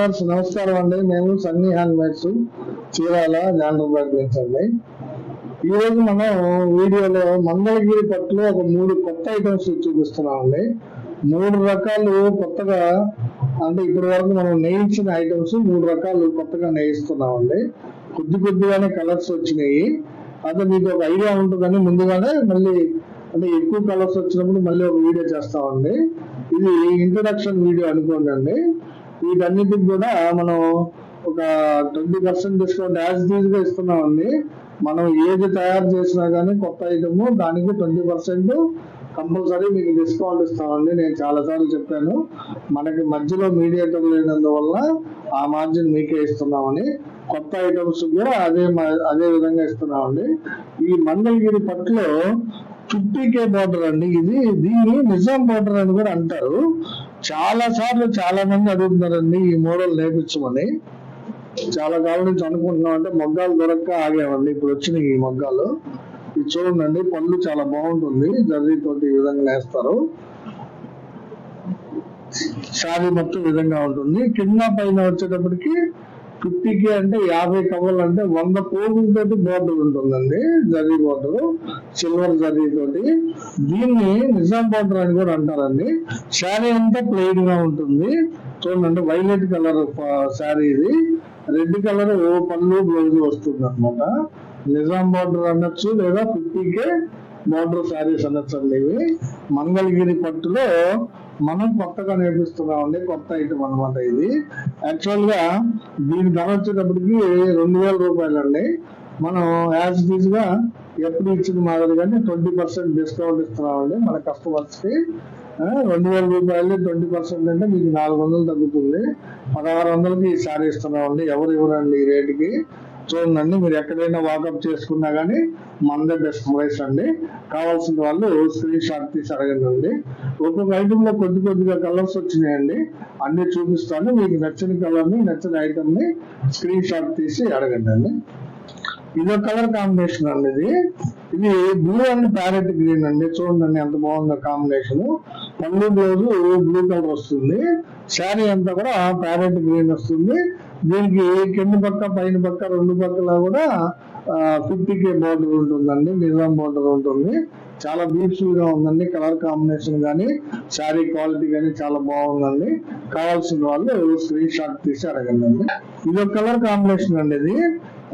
Viewers నమస్కారం అండి. మేము సన్నీ హ్యాండ్ మేడ్స్ చీరాల జాండ్రపేట నుంచి అండి ఈ రోజు మనం వీడియోలో మంగళగిరి పట్టులో ఒక మూడు కొత్త ఐటమ్స్ చూపిస్తున్నామండి. మూడు రకాలు కొత్తగా అంటే ఇప్పటి వరకు మనం నేయించిన ఐటమ్స్ మూడు రకాలు కొత్తగా నేయిస్తున్నామండి. కొద్ది కొద్దిగానే కలర్స్ వచ్చినాయి. అదే మీకు ఒక ఐడియా ఉంటుందని ముందుగానే మళ్ళీ అంటే ఎక్కువ కలర్స్ వచ్చినప్పుడు మళ్ళీ ఒక వీడియో చేస్తామండి. ఇది ఇంట్రడక్షన్ వీడియో అనుకోండి అండి. వీటన్నిటికి కూడా మనం ఒక ట్వంటీ పర్సెంట్ డిస్కౌంట్ యాజ్ డీజ్గా ఇస్తున్నామండి. మనం ఏది తయారు చేసినా కానీ కొత్త ఐటమ్ దానికి ట్వంటీ పర్సెంట్ కంపల్సరీ మీకు డిస్కౌంట్ ఇస్తామండి. నేను చాలా సార్లు చెప్పాను. మనకి మధ్యలో మీడియేటర్ లేనందువల్ల ఆ మార్జిన్ మీకే ఇస్తున్నామని. కొత్త ఐటమ్స్ కూడా అదే మా- అదే విధంగా ఇస్తున్నామండి. ఈ మంగళగిరి పట్టులో చుట్టికే కే అండి. ఇది దీన్ని నిజాం బోర్డర్ అని కూడా అంటారు. చాలా సార్లు చాలా మంది అడుగుతున్నారండి ఈ మోడల్ నేర్పించమని. చాలా కాలం నుంచి అనుకుంటున్నాం అంటే మొగ్గాలు దొరక్క ఆగామండి ఇప్పుడు వచ్చినాయి ఈ మొగ్గాలు. ఇది చూడండి పళ్ళు చాలా బాగుంటుంది జర్రీ తోటి ఈ విధంగా నేస్తారు. శారీ మొత్తం విధంగా ఉంటుంది. కింద పైన వచ్చేటప్పటికి ఫిఫ్టీకి అంటే యాభై కవర్లు అంటే వంద పోగులతోటి బోర్డు ఉంటుందండి జరీ బోర్డర్ సిల్వర్ జరీ తోటి. దీన్ని నిజాం బోర్డర్ అని కూడా అంటారండి. శారీ అంతా ప్లెయిన్గా ఉంటుంది. చూడండి వైలెట్ కలర్ శారీ ఇది. రెడ్ కలర్ పళ్ళు బ్లౌజ్ వస్తుంది అనమాట నిజాం బార్డర్ అనొచ్చు లేదా ఫిఫ్టీకే బార్డర్ శారీస్ అనొచ్చు ఇవి మంగళగిరి పట్టులో మనం కొత్తగా నేర్పిస్తున్నామండి కొత్త ఐటమ్ అనమాట ఇది. యాక్చువల్గా దీని ధర వచ్చేటప్పటికి రెండు వేల రూపాయలు అండి మనం యాజ్ డీజ్గా ఎప్పుడు ఇచ్చిన మాదిరిగానే ట్వంటీ పర్సెంట్ డిస్కౌంట్ ఇస్తున్నామండి మన కస్టమర్స్కి. రెండు వేల రూపాయలు ట్వంటీ పర్సెంట్ అంటే మీకు నాలుగు వందలు తగ్గుతుంది. పదహారు వందలకి ఈ సారీ ఇస్తున్నామండి ఎవరు ఇవ్వరండి ఈ రేటుకి? చూడండి మీరు ఎక్కడైనా వాకప్ చేసుకున్నా కానీ మనదే బెస్ట్ ప్రైస్ అండి. కావాల్సిన వాళ్ళు స్క్రీన్ షాట్ తీసి అడగండి. ఒక్కొక్క ఐటమ్లో కొద్ది కొద్దిగా కలర్స్ వచ్చినాయండి. అన్ని చూపిస్తాను. మీకు నచ్చిన కలర్ని నచ్చిన ఐటమ్ని స్క్రీన్ షాట్ తీసి అడగండి అండి. ఇదో కలర్ కాంబినేషన్ అండి ఇది ఇది బ్లూ అండ్ ప్యారెట్ గ్రీన్ అండి. చూడండి ఎంత బాగుందో కాంబినేషన్. పళ్ళు బ్లౌజ్ బ్లూ కలర్ వస్తుంది. శారీ అంతా కూడా ప్యారెట్ గ్రీన్ వస్తుంది. దీనికి కింద పక్క పైన పక్క రెండు పక్కల కూడా ఫిఫ్టీ కే బార్డర్ ఉంటుందండి. నిజాం బార్డర్ ఉంటుంది. చాలా బ్యూటిఫుల్గా ఉందండి. కలర్ కాంబినేషన్ కానీ శారీ క్వాలిటీ కానీ చాలా బాగుందండి. కావాల్సిన వాళ్ళు స్క్రీన్ షాట్ తీసి అడగండి అండి. ఇది కలర్ కాంబినేషన్ అండి ఇది.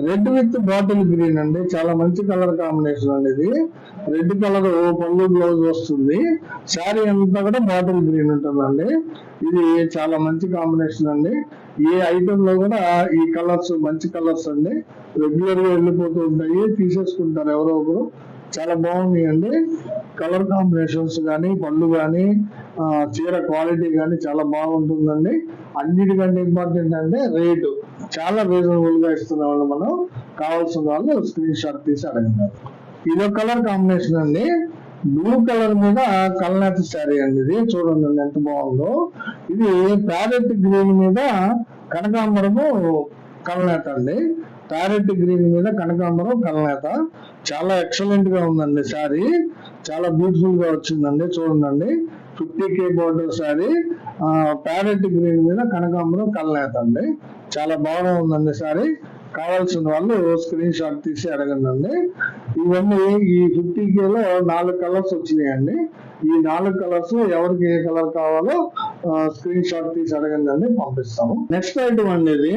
రెడ్ విత్ బాటిల్ గ్రీన్ అండి. చాలా మంచి కలర్ కాంబినేషన్ అండి ఇది రెడ్ కలర్ పళ్ళు బ్లౌజ్ వస్తుంది. శారీ అంతా కూడా బాటిల్ గ్రీన్ ఉంటుందండి. ఇది చాలా మంచి కాంబినేషన్ అండి. ఏ ఐటమ్లో కూడా ఈ కలర్స్ మంచి కలర్స్ అండి. రెగ్యులర్గా వెళ్ళిపోతూ ఉంటాయి. తీసేసుకుంటారు ఎవరో ఒకరు. చాలా అండి కలర్ కాంబినేషన్స్ కానీ పళ్ళు కానీ చీర క్వాలిటీ కానీ చాలా బాగుంటుందండి. అన్నిటికంటే ఇంపార్టెంట్ అంటే రేటు. చాలా రీజనబుల్గా ఇస్తున్నాం మనం. కావాల్సిన వాళ్ళు స్క్రీన్ షాట్ తీసి అడగండి. ఇదో కలర్ కాంబినేషన్ అండి. బ్లూ కలర్ మీద కల్నాథ్ శారీ అండి ఇది. చూడండి ఎంత బాగుందో. ఇది ప్యారెట్ గ్రీన్ మీద కనకాంబరము కల్నేత అండి. ప్యారెట్ గ్రీన్ మీద కనకాంబరం కల్నేత. చాలా ఎక్సలెంట్గా ఉందండి శారీ. చాలా బ్యూటిఫుల్గా వచ్చిందండి చూడండి fifty K border sari. Parrot green మీద కనకాంబరం కల్నేత అండి చాలా బాగా ఉందండి శారీ. కావాల్సిన వాళ్ళు స్క్రీన్ షాట్ తీసి అడగండి ఇవన్నీ ఈ ఫిఫ్టీ కేలో నాలుగు కలర్స్ వచ్చినాయండి. ఈ నాలుగు కలర్స్ ఎవరికి ఏ కలర్ కావాలో స్క్రీన్ షాట్ తీసి అడగండి పంపిస్తాము. నెక్స్ట్ ఐటమ్ అండి ఇది.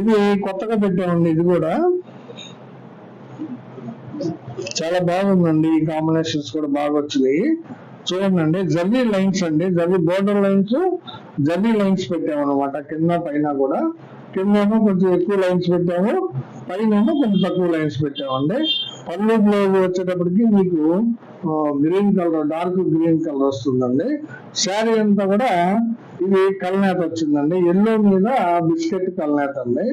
ఇది కొత్తగా పెట్టామండి ఇది కూడా. చాలా బాగుందండి ఈ కాంబినేషన్స్ కూడా బాగా వచ్చినాయి చూడండి జర్నీ లైన్స్ అండి. Zari border lines zari lines పెట్టాము అనమాట కింద పైన కూడా. కిందేమో కొంచెం ఎక్కువ లైన్స్ పెట్టాము. పైన కొంచెం తక్కువ లైన్స్ పెట్టామండి. పల్లెల్లో బ్లౌజ్ వచ్చేటప్పటికి మీకు green colour dark green colour వస్తుందండి. శారీ అంతా కూడా ఇది కల్నేత వచ్చిందండి. ఎల్లో మీద బిస్కెట్ కల్నేత అండి.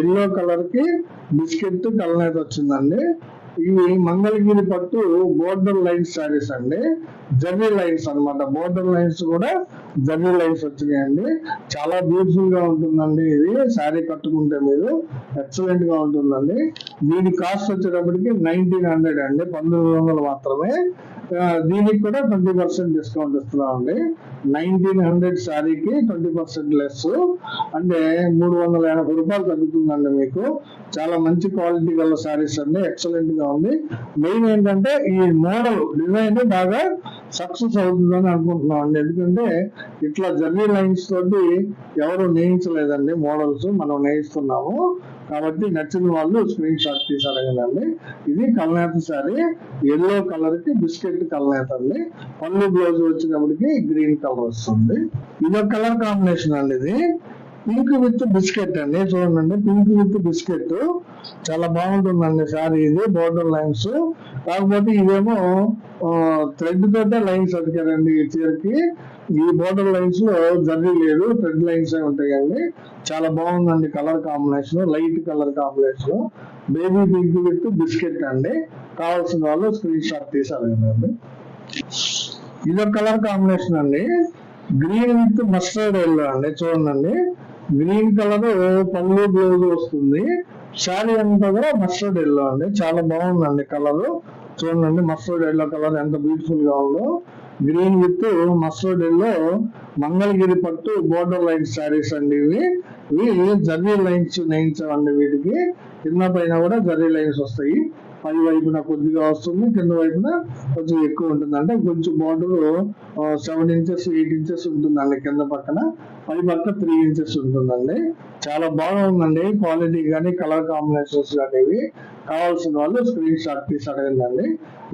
ఎల్లో కలర్కి బిస్కెట్ కలనేది వచ్చిందండి. ఇవి మంగళగిరి పట్టు బోర్డర్ లైన్స్ శారీస్ అండి. జర్నీ లైన్స్ అన్నమాట. బోర్డర్ లైన్స్ కూడా జర్నీ లైన్స్ వచ్చినాయండి. చాలా బ్యూటిఫుల్గా ఉంటుందండి ఇది. శారీ కట్టుకుంటే మీరు ఎక్సలెంట్గా ఉంటుందండి. దీని కాస్ట్ వచ్చేటప్పటికి నైన్టీన్ హండ్రెడ్ అండి. పంతొమ్మిది వందలు మాత్రమే. దీనికి కూడా ట్వంటీ పర్సెంట్ డిస్కౌంట్ ఇస్తున్నామండి. నైన్టీన్ హండ్రెడ్ శారీకి ట్వంటీ పర్సెంట్ లెస్ అంటే మూడు వందల ఎనభై రూపాయలు తగ్గుతుందండి మీకు. చాలా మంచి క్వాలిటీ గల శారీస్ అండి. ఎక్సలెంట్గా ఉంది. మెయిన్ ఏంటంటే ఈ మోడల్ డిజైన్ బాగా సక్సెస్ అవుతుందని అనుకుంటున్నాం అండి ఎందుకంటే ఇట్లా జర్నీ లైన్స్ తోటి ఎవరు నేయించలేదండి మోడల్స్ మనం నేయిస్తున్నాము. కాబట్టి నచ్చిన వాళ్ళు స్క్రీన్ షాట్ తీసి అడగండి ఇది కల్నేత శారీ ఎల్లో కలర్కి బిస్కెట్ కలనేత అండి. పళ్ళు బ్లౌజ్ వచ్చినప్పటికి గ్రీన్ కలర్ వస్తుంది. ఇది కలర్ కాంబినేషన్ అండి ఇది. పింక్ విత్ బిస్కెట్ అండి. చూడండి పింక్ విత్ బిస్కెట్ చాలా బాగుంటుందండి సారీ ఇది బోర్డర్ లైన్స్ కాకపోతే ఇదేమో థ్రెడ్ తోటే లైన్స్ అతికారండి ఈ చీరకి ఈ బోర్డర్ లైన్స్లో జర్నీ లేదు థ్రెడ్ లైన్స్ ఉంటాయండి చాలా బాగుందండి colour combination light colour combination baby pink with biscuit అండి. కావాల్సిన వాళ్ళు స్క్రీన్ షాట్ తీసి ఇదొక కలర్ కాంబినేషన్ అండి. గ్రీన్ విత్ మస్టర్డ్ ఎల్లో అండి చూడండి గ్రీన్ కలర్ పళ్ళు బ్లౌజ్ వస్తుంది. శారీ అంతా కూడా మస్టర్డ్ ఎల్లో అండి. చాలా బాగుందండి కలర్ చూడండి మస్టర్డ్ ఎల్లో కలర్ ఎంత బ్యూటిఫుల్గా ఉందో. గ్రీన్ విత్ మస్టర్డ్ మంగళగిరి పట్టు బోర్డర్ లైన్ శారీస్ అండి ఇవి. ఇవి జర్రీ లైన్స్ నేయించామండి వీటికి. కింద పైన కూడా జర్రీ లైన్స్ వస్తాయి. పై వైపున కొద్దిగా వస్తుంది కింద వైపున కొంచెం ఎక్కువ ఉంటుంది అంటే కొంచెం border seven inches eight inches ఉంటుందండి కింద పక్కన. పై పక్క త్రీ ఇంచెస్ ఉంటుందండి. చాలా బాగుందండి క్వాలిటీ కానీ కలర్ కాంబినేషన్స్ కానీ ఇవి. కావాల్సిన వాళ్ళు స్క్రీన్ షాట్ తీసి అడగండి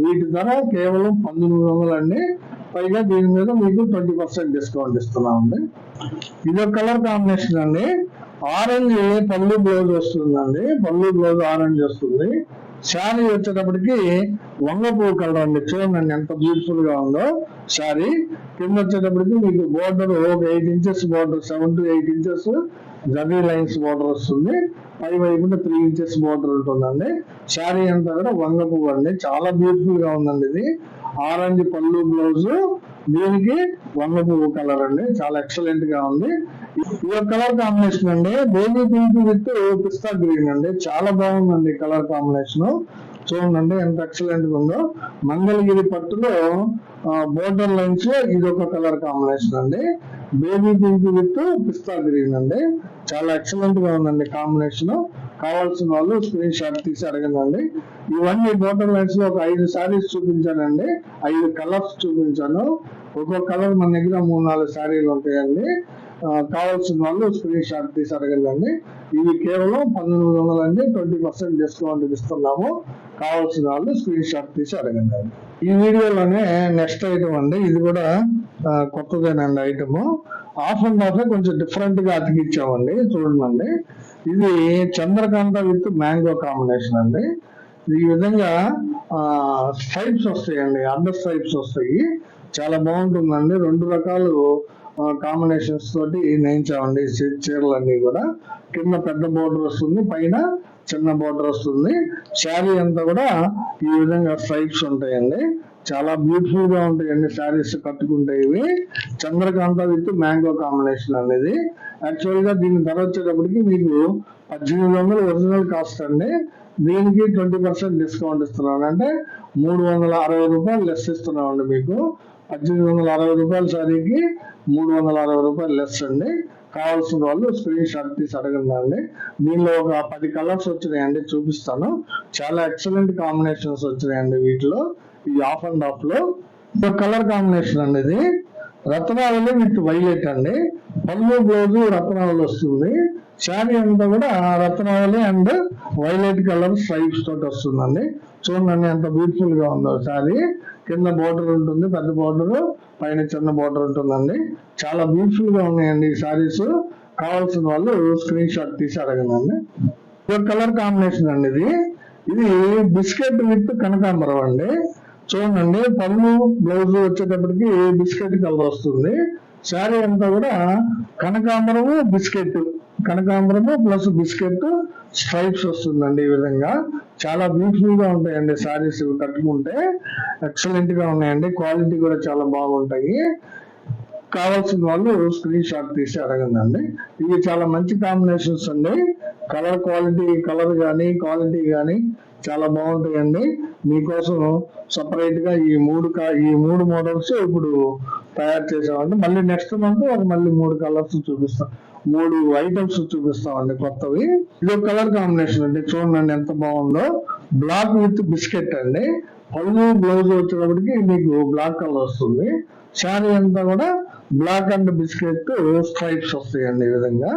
వీటి ధర కేవలం పంతొమ్మిది వందలు అండి. పైగా దీని మీద మీకు ట్వంటీ పర్సెంట్ డిస్కౌంట్ ఇస్తున్నామండి. ఇది కలర్ కాంబినేషన్ అండి. ఆరెంజ్ పళ్ళు బ్లౌజ్ వస్తుందండి. పళ్ళు బ్లౌజ్ ఆరెంజ్ వస్తుంది. శారీ వచ్చేటప్పటికి వంగపూ కలర్ అండి. చూడండి ఎంత బ్యూటిఫుల్గా ఉందో శారీ. కింద వచ్చేటప్పటికి మీకు బోర్డర్ ఒక eight inches border seven to eight inches zari lines border వస్తుంది. పై వైపున త్రీ ఇంచెస్ బోర్డర్ ఉంటుందండి. శారీ అంతా కూడా వంగ పువ్వు అండి చాలా బ్యూటిఫుల్గా ఉందండి ఇది. ఆరెంజ్ పళ్ళు బ్లౌజ్ దీనికి వంగ పువ్వు కలర్ అండి. చాలా ఎక్సలెంట్గా ఉంది. ఈ కలర్ కాంబినేషన్ అండి. Baby pink with pista green అండి. చాలా బాగుందండి కలర్ కాంబినేషన్ చూడండి ఎంత ఎక్సలెంట్గా ఉందో. మంగళగిరి పట్టులో బోర్డర్ లైన్స్లో ఇది ఒక కలర్ కాంబినేషన్ అండి. Baby pink with pista green అండి. చాలా ఎక్సలెంట్గా ఉందండి కాంబినేషన్ కావాల్సిన వాళ్ళు స్క్రీన్ షాట్ తీసి అడగండి. ఇవన్నీ బోర్డర్ లైన్స్లో ఒక ఐదు శారీస్ చూపించానండి. ఐదు కలర్స్ చూపించాను. ఒక్కొక్క కలర్ మన దగ్గర మూడు నాలుగు శారీలు ఉంటాయండి. కావాల్సిన వాళ్ళు స్క్రీన్ షాట్ తీసి అడగండి. ఇవి కేవలం పంతొమ్మిది వందలు అండి. ట్వంటీ పర్సెంట్ డిస్కౌంట్ ఇస్తున్నాము. కావాల్సిన వాళ్ళు స్క్రీన్ షాట్ తీసి అడగండి. ఈ వీడియోలోనే నెక్స్ట్ ఐటమ్ అండి. ఇది కూడా కొత్తదేనండి ఐటమ్ ఆఫ్ అండ్ ఆఫ్ కొంచెం డిఫరెంట్గా అతికిచ్చామండి. చూడండి. ఇది చంద్రకాంత విత్ మ్యాంగో కాంబినేషన్ అండి. ఈ విధంగా స్ట్రైప్స్ వస్తాయండి. అడ్డర్ స్ట్రైప్స్ వస్తాయి. చాలా బాగుంటుందండి. రెండు రకాలు కాంబినేషన్స్ తోటి నేయించామండి చీరలన్నీ కూడా కింద పెద్ద బోర్డర్ వస్తుంది పైన చిన్న బోర్డర్ వస్తుంది. శారీ అంతా కూడా ఈ విధంగా స్ట్రైప్స్ ఉంటాయండి. చాలా బ్యూటిఫుల్గా ఉంటాయండి శారీస్ కట్టుకుంటే ఇవి. చంద్రకాంత విత్ మ్యాంగో కాంబినేషన్ అనేది. యాక్చువల్గా దీని ధర వచ్చేటప్పటికి మీకు పద్దెనిమిది వందలు ఒరిజినల్ కాస్ట్ అండి. దీనికి ట్వంటీ పర్సెంట్ డిస్కౌంట్ ఇస్తున్నాను అంటే మూడు వందల అరవై రూపాయలు లెస్ ఇస్తున్నామండి మీకు. పద్దెనిమిది వందల అరవై రూపాయల సారీకి మూడు వందల అరవై రూపాయలు లెస్ అండి. కావాల్సిన వాళ్ళు స్క్రీన్ షాట్ తీసి అడగండి అండి. దీనిలో ఒక పది కలర్స్ వచ్చినాయండి చూపిస్తాను. చాలా ఎక్సలెంట్ కాంబినేషన్స్ వచ్చినాయండి వీటిలో. ఈ ఆఫ్ అండ్ ఆఫ్లో. ఒక కలర్ కాంబినేషన్ అండి ఇది. రత్నావళి విత్ వైలెట్ అండి. పళ్ళు బ్లౌజ్ రత్నావళి వస్తుంది. శారీ అంతా కూడా రత్నావళి అండ్ వైలెట్ కలర్ స్ట్రైప్స్ తోటి వస్తుందండి. చూడండి ఎంత బ్యూటిఫుల్గా ఉందో శారీ. కింద బోర్డర్ ఉంటుంది పెద్ద బోర్డర్ పైన చిన్న బోర్డర్ ఉంటుందండి. చాలా బ్యూటిఫుల్గా ఉన్నాయండి ఈ శారీస్. కావాల్సిన వాళ్ళు స్క్రీన్ షాట్ తీసి అడగనండి ఇది కలర్ కాంబినేషన్ అండి ఇది. ఇది బిస్కెట్ విత్ కనకాంబరం అండి. చూడండి పళ్ళు బ్లౌజ్ వచ్చేటప్పటికి బిస్కెట్ కలర్ వస్తుంది. శారీ అంతా కూడా కనకాంబరము బిస్కెట్ కనకాంబరము ప్లస్ బిస్కెట్ స్ట్రైప్స్ వస్తుందండి ఈ విధంగా. చాలా బ్యూటిఫుల్గా ఉంటాయండి సారీస్ ఇవి కట్టుకుంటే. ఎక్సలెంట్గా ఉన్నాయండి. క్వాలిటీ కూడా చాలా బాగుంటాయి. కావాల్సిన వాళ్ళు స్క్రీన్ షాట్ తీసి అడగండి ఇవి చాలా మంచి కాంబినేషన్స్ అండి. కలర్ క్వాలిటీ కలర్ కానీ క్వాలిటీ కానీ చాలా బాగుంటాయండి. మీకోసం సపరేట్గా ఈ మూడు కా- ఈ మూడు మోడల్స్ ఇప్పుడు తయారు చేసామండి. మళ్ళీ నెక్స్ట్ మంత్ మళ్ళీ మూడు కలర్స్ చూపిస్తాం మూడు ఐటమ్స్ చూపిస్తామండి కొత్తవి. ఇది కలర్ కాంబినేషన్ అండి. చూడండి ఎంత బాగుందో. బ్లాక్ విత్ బిస్కెట్ అండి. పళ్ళు బ్లౌజ్ వచ్చేటప్పటికి మీకు బ్లాక్ కలర్ వస్తుంది. శారీ అంతా కూడా బ్లాక్ అండ్ బిస్కెట్ స్ట్రైప్స్ వస్తాయండి ఈ విధంగా.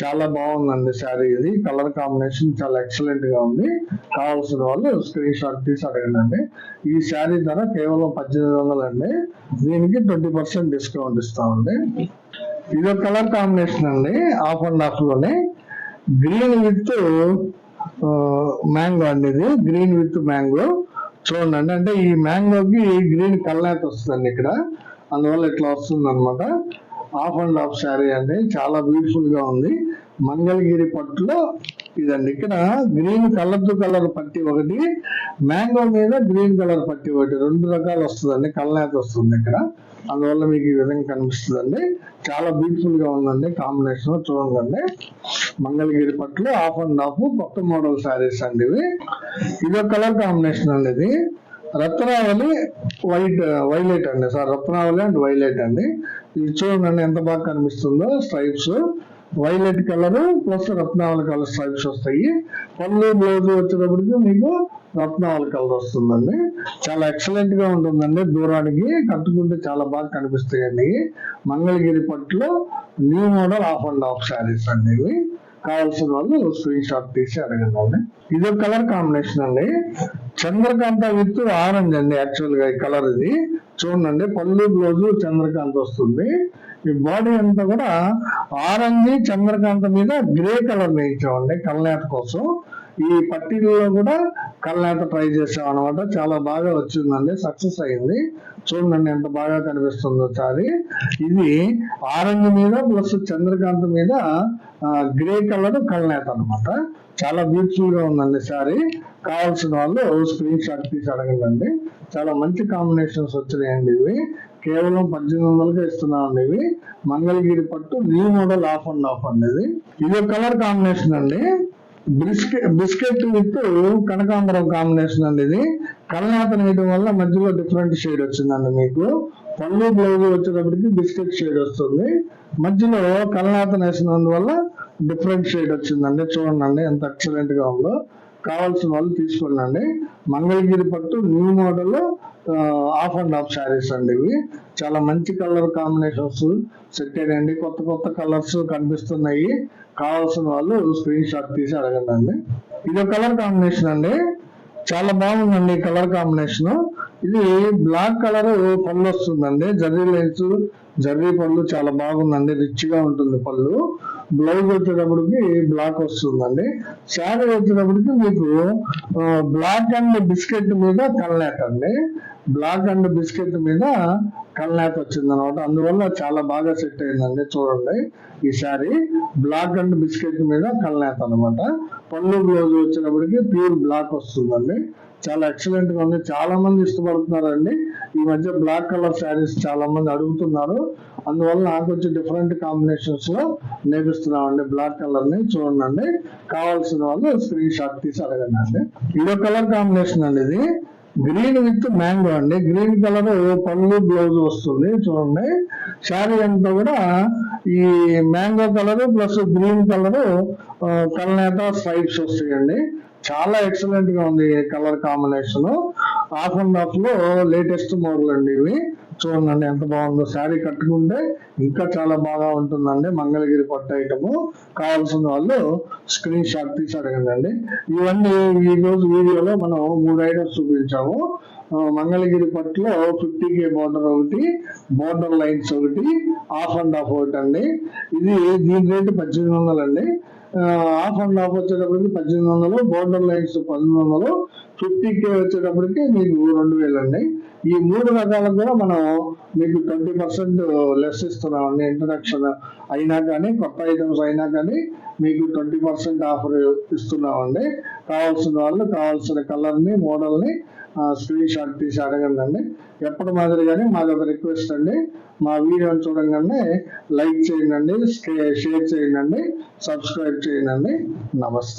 చాలా బాగుందండి శారీ ఇది. కలర్ కాంబినేషన్ చాలా ఎక్సలెంట్గా ఉంది. కావాల్సిన వాళ్ళు స్క్రీన్ షాట్ తీసి అడగండి ఈ శారీ ధర కేవలం పద్దెనిమిది వందలు అండి దీనికి ట్వంటీ పర్సెంట్ డిస్కౌంట్ ఇస్తామండి. ఇది ఒక కలర్ కాంబినేషన్ అండి ఆఫ్ అండ్ ఆఫ్లోనే. గ్రీన్ విత్ మ్యాంగో అండి ఇది. గ్రీన్ విత్ మ్యాంగో చూడండి అంటే ఈ మ్యాంగోకి గ్రీన్ కల్లాత వస్తుందండి ఇక్కడ. అందువల్ల ఇట్లా వస్తుంది అనమాట ఆఫ్ అండ్ ఆఫ్ శారీ అండి చాలా బ్యూటిఫుల్గా ఉంది. మంగళగిరి పట్టులో ఇదండి. ఇక్కడ గ్రీన్ కలర్ కలర్ పట్టి ఒకటి మ్యాంగో మీద గ్రీన్ కలర్ పట్టి ఒకటి రెండు రకాలు వస్తుందండి కల్లాత వస్తుంది ఇక్కడ. అందువల్ల మీకు ఈ విధంగా కనిపిస్తుందండి. చాలా బ్యూటిఫుల్గా ఉందండి. కాంబినేషన్ చూడండి. మంగళగిరి పట్లు ఆఫ్ అండ్ ఆఫ్ కొత్త మోడల్ శారీస్ అండి ఇవి. ఇది ఒక కలర్ కాంబినేషన్ అండి ఇది. రత్నావళి వైట్ వైలెట్ అండి. సార్ రత్నావళి అండ్ వైలెట్ అండి. ఇది చూడండి ఎంత బాగా కనిపిస్తుందో స్ట్రైప్స్ వైలెట్ కలర్ ప్లస్ రత్నావళి కలర్ స్ట్రైప్స్ వస్తాయి. పళ్ళు బ్లౌజ్ వచ్చేటప్పటికి మీకు రత్నావళి కలర్ వస్తుందండి. చాలా ఎక్సలెంట్గా ఉంటుందండి. దూరానికి కట్టుకుంటే చాలా బాగా కనిపిస్తాయండి. మంగళగిరి పట్టులో new model half and half saris అండి ఇవి. కావాల్సిన వాళ్ళు స్క్రీన్ షాట్ తీసి అడగండి. ఇది ఒక కలర్ కాంబినేషన్ అండి. చంద్రకాంత విత్ ఆరెంజ్ అండి యాక్చువల్గా ఈ కలర్ ఇది. చూడండి పళ్ళు బ్లౌజ్ చంద్రకాంత వస్తుంది. ఈ బాడీ అంతా కూడా ఆరంజీ చంద్రకాంత మీద గ్రే కలర్ వేయించామండి కల్నేత కోసం. ఈ పట్టీలలో కూడా కల్నేత ట్రై చేసాం అనమాట చాలా బాగా వచ్చిందండి సక్సెస్ అయింది. చూడండి ఎంత బాగా కనిపిస్తుందో సారీ ఇది ఆరెంజ్ మీద ప్లస్ చంద్రకాంత మీద గ్రే కలర్ కళ్ళనేత అన్నమాట. చాలా బ్యూటిఫుల్గా ఉందండి సారీ. కావాల్సిన వాళ్ళు స్క్రీన్ షాట్ తీసి అడగండి చాలా మంచి కాంబినేషన్స్ వచ్చినాయండి ఇవి. కేవలం పద్దెనిమిది వందలకే ఇస్తున్నామండి ఇవి. మంగళగిరి పట్టు new model half and half అండి ఇది. ఇది ఒక కలర్ కాంబినేషన్ అండి. బిస్కెట్ బిస్కెట్ విత్ కనకాంబరం కాంబినేషన్ అండి ఇది. కలనేత వేయడం వల్ల మధ్యలో డిఫరెంట్ షేడ్ వచ్చిందండి మీకు. పళ్ళు బ్లౌజ్ వచ్చేటప్పటికి బిస్కెట్ షేడ్ వస్తుంది. మధ్యలో కలనేత వేసినందువల్ల డిఫరెంట్ షేడ్ వచ్చిందండి. చూడండి ఎంత ఎక్సలెంట్గా ఉందో. కావాల్సిన వాళ్ళు తీసుకోండి మంగళగిరి పట్టు new model half and half saris అండి ఇవి. చాలా మంచి కలర్ కాంబినేషన్స్ సెట్ అయ్యండి కొత్త కొత్త కలర్స్ కనిపిస్తున్నాయి. కావాల్సిన వాళ్ళు స్క్రీన్ షాట్ తీసి అడగండి అండి ఇది కలర్ కాంబినేషన్ అండి. చాలా బాగుందండి కలర్ కాంబినేషన్ ఇది బ్లాక్ కలర్ పళ్ళు వస్తుందండి. జర్రీ లైన్స్ జర్రీ పళ్ళు చాలా బాగుందండి. రిచ్గా ఉంటుంది పళ్ళు. బ్లౌజ్ వచ్చేటప్పటికి బ్లాక్ వస్తుందండి. శారీ వచ్చేటప్పటికి మీకు బ్లాక్ అండ్ బిస్కెట్ మీద కల్నేత అండి. బ్లాక్ అండ్ బిస్కెట్ మీద కల్నేత వచ్చింది అనమాట అందువల్ల చాలా బాగా సెట్ అయిందండి చూడండి ఈ శారీ బ్లాక్ అండ్ బిస్కెట్ మీద కల్నేత అనమాట. పళ్ళు బ్లౌజ్ వచ్చినప్పటికీ ప్యూర్ బ్లాక్ వస్తుందండి. చాలా ఎక్సలెంట్గా ఉంది. చాలా మంది ఇష్టపడుతున్నారండి. ఈ మధ్య బ్లాక్ కలర్ శారీస్ చాలా మంది అడుగుతున్నారు. అందువల్ల నాకు వచ్చి డిఫరెంట్ కాంబినేషన్స్లో నేర్పిస్తున్నామండి బ్లాక్ కలర్ని. చూడండి కావాల్సిన వాళ్ళు స్క్రీన్ షాట్ తీసి అడగండి అండి. ఇదో కలర్ కాంబినేషన్ అండి ఇది. గ్రీన్ విత్ మ్యాంగో అండి. గ్రీన్ కలర్ పళ్ళు బ్లౌజ్ వస్తుంది. చూడండి. శారీ అంతా కూడా ఈ mango colour plus green colour కలనేత stripes వస్తాయండి. చాలా ఎక్సలెంట్గా ఉంది కలర్ కాంబినేషన్ ఆఫ్ అండ్ ఆఫ్లో లేటెస్ట్ మోడల్ అండి ఇవి. చూడండి ఎంత బాగుందో శారీ కట్టుకుంటే ఇంకా చాలా బాగా ఉంటుందండి. మంగళగిరి పట్టు ఐటమ్ కావాల్సిన వాళ్ళు స్క్రీన్ షాట్ తీసి అడగండి ఇవన్నీ ఈ రోజు వీడియోలో మనం మూడు ఐటమ్స్ చూపించాము. మంగళగిరి పట్టులో ఫిఫ్టీ కే బార్డర్ ఒకటి బార్డర్ లైన్స్ ఒకటి ఆఫ్ అండ్ ఆఫ్ ఒకటి అండి. ఇది దీని రేటు పద్దెనిమిది వందలు అండి ఆఫ్ అండ్ ఆఫ్ వచ్చేటప్పటికి పద్దెనిమిది వందలు బోర్డర్ లైన్స్ పద్దెనిమిది వందలు ఫిఫ్టీ కే వచ్చేటప్పటికి మీకు రెండు వేలు అండి. ఈ మూడు రకాలకు కూడా మనం మీకు ట్వంటీ పర్సెంట్ లెస్ ఇస్తున్నామండి. ఇంట్రడక్షన్ అయినా కానీ కొత్త ఐటమ్స్ అయినా కానీ మీకు ట్వంటీ పర్సెంట్ ఆఫర్ ఇస్తున్నామండి. కావాల్సిన వాళ్ళు కావాల్సిన కలర్ని మోడల్ని స్క్రీన్ షాట్ తీసి అడగండి అండి ఎప్పటి మాదిరిగానే మాది ఒక రిక్వెస్ట్ అండి. మా వీడియోని చూడంగానే లైక్ చేయండి షేర్ చేయండి సబ్స్క్రైబ్ చేయండి నమస్తే.